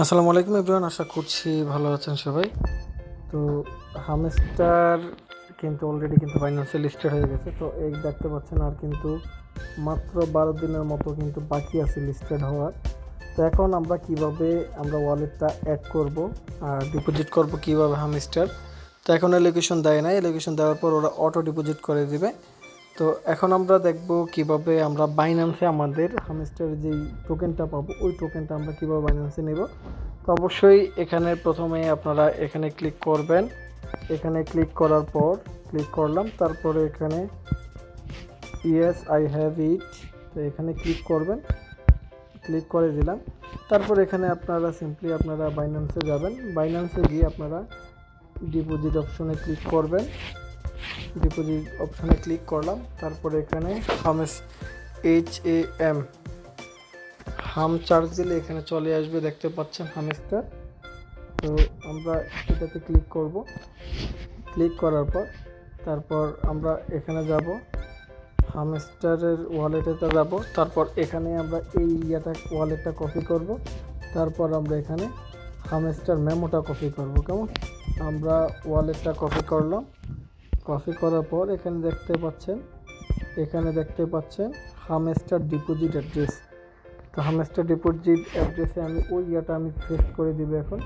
আসসালামু আলাইকুম এভরিওয়ান, আশা করছি ভালো আছেন সবাই। তো হামস্টার কিন্তু অলরেডি কিন্তু ফাইন্যান্সিয়াল লিস্টেড হয়ে গেছে, তো এই দেখতে পাচ্ছেন আর কিন্তু মাত্র বারো দিনের মতো কিন্তু বাকি আছে লিস্টেড হওয়ার। তো এখন আমরা কীভাবে আমরা ওয়ালেটটা অ্যাড করব আর ডিপোজিট করব কীভাবে হামস্টার? তো এখন লোকেশন দেয় না লোকেশন দেওয়ার পর ওরা অটো ডিপোজিট করে দিবে। তো এখন আমরা দেখব কীভাবে আমরা বাইন্যান্সে আমাদের হামস্টারের যেই টোকেনটা পাবো, ওই টোকেনটা আমরা কীভাবে বাইন্যান্সে নেব। তো অবশ্যই এখানে প্রথমে আপনারা এখানে ক্লিক করবেন। এখানে ক্লিক করার পর ক্লিক করলাম, তারপরে এখানে ইয়েস আই হ্যাভ ইট তো এখানে ক্লিক করবেন ক্লিক করে দিলাম। তারপর এখানে আপনারা সিম্পলি আপনারা বাইন্যান্সে যাবেন। বাইন্যান্সে গিয়ে আপনারা ডিপোজিট অপশনে ক্লিক করবেন। ডিপোজিট অপশনে ক্লিক করলাম, তারপরে এখানে হামেস এইচ এ এম হাম চার্জ দিলে এখানে চলে আসবে, দেখতে পাচ্ছেন হামেসটা তো আমরা এটাতে ক্লিক করব। ক্লিক করার পর তারপর আমরা এখানে যাব, হামস্টারের ওয়ালেটেতে যাব, তারপর এখানে আমরা এই ইয়াটা, ওয়ালেটটা কপি করব, তারপর আমরা এখানে হামস্টার মেমোটা কপি করব, কেমন? আমরা ওয়ালেটটা কপি করলাম। কপি করার পর এখানে দেখতে পাচ্ছেন, এখানে দেখতে পাচ্ছেন হামস্টার ডিপোজিট অ্যাড্রেস। তো হামস্টার ডিপোজিট অ্যাড্রেসে আমি ওই ইয়াটা আমি ফেস্ট করে দিব এখন।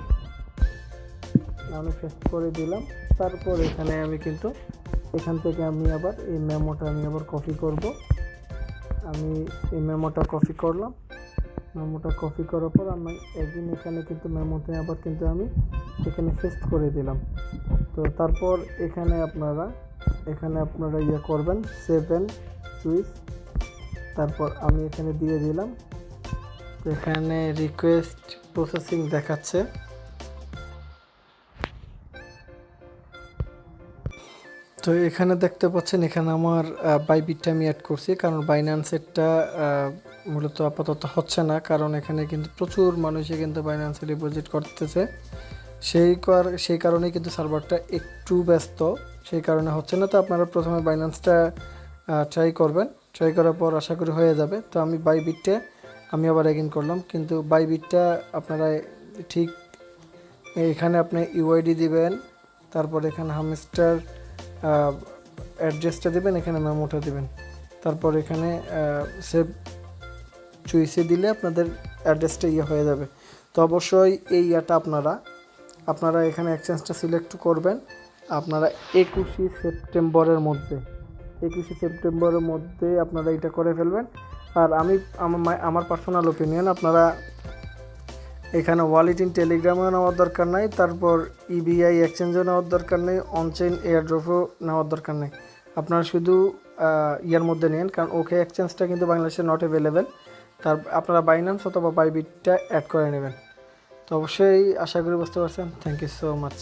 আমি ফেস্ট করে দিলাম, তারপর এখানে আমি কিন্তু এখান থেকে আমি আবার এই মেমোটা আমি আবার কপি করব। আমি এই মেমোটা কপি করলাম। মেমোটা কপি করার পর আমি একদিন এখানে কিন্তু মেমোতে আবার কিন্তু আমি এখানে ফেস্ট করে দিলাম। তো তারপর এখানে আপনারা এখানে আপনারা ইয়ে করবেন সেভেন চুইস তারপর আমি এখানে দিয়ে দিলাম। তো এখানে রিকোয়েস্ট প্রসেসিং দেখাচ্ছে। তো এখানে দেখতে পাচ্ছেন, এখানে আমার বাইবিটটা আমি অ্যাড করছি। কারণ বাইন্যান্সেরটা মূলত আপাতত হচ্ছে না। কারণ এখানে কিন্তু প্রচুর মানুষই কিন্তু বাইন্যান্সে ডিপোজিট করতেছে। সেই সেই কারণেই কিন্তু সার্ভারটা একটু ব্যস্ত। সেই কারণে হচ্ছে না, তো আপনারা প্রথমে বাইন্যান্সটা ট্রাই করবেন। ট্রাই করার পর আশা করি হয়ে যাবে। তো আমি বাইবিটটা আমি আবার এগিন করলাম। কিন্তু বাইবিটটা আপনারা ঠিক এখানে আপনি ইউআইডি দিবেন, তারপর এখানে হামস্টার অ্যাড্রেসটা দেবেন, এখানে মেমোটা দিবেন। তারপর এখানে সেভ চুইসে দিলে আপনাদের অ্যাড্রেসটা ইয়ে হয়ে যাবে। তো অবশ্যই এই ইয়াটা আপনারা আপনারা এখানে এক্সচেঞ্জটা সিলেক্ট করবেন। আপনারা একুশে সেপ্টেম্বরের মধ্যে, একুশে সেপ্টেম্বরের মধ্যে আপনারা এটা করে ফেলবেন। আর আমি আমার পার্সোনাল ওপিনিয়ন আপনারা এখানে ওয়ালেট ইন টেলিগ্রামেও নেওয়ার দরকার নাই, তারপর ইবিআই এক্সচেঞ্জও নেওয়ার দরকার নেই অনচেন এয়ারড্রপও নেওয়ার দরকার নেই। আপনারা শুধু ইয়ার মধ্যে নেন, কারণ ওকে এক্সচেঞ্জটা কিন্তু বাংলাদেশে নট অ্যাভেলেবেল তার, আপনারা বাইন্যান্স অথবা বাইবিটটা অ্যাড করে নেবেন। তো অবশ্যই আশা করি বুঝতে পারছেন। Thank you so much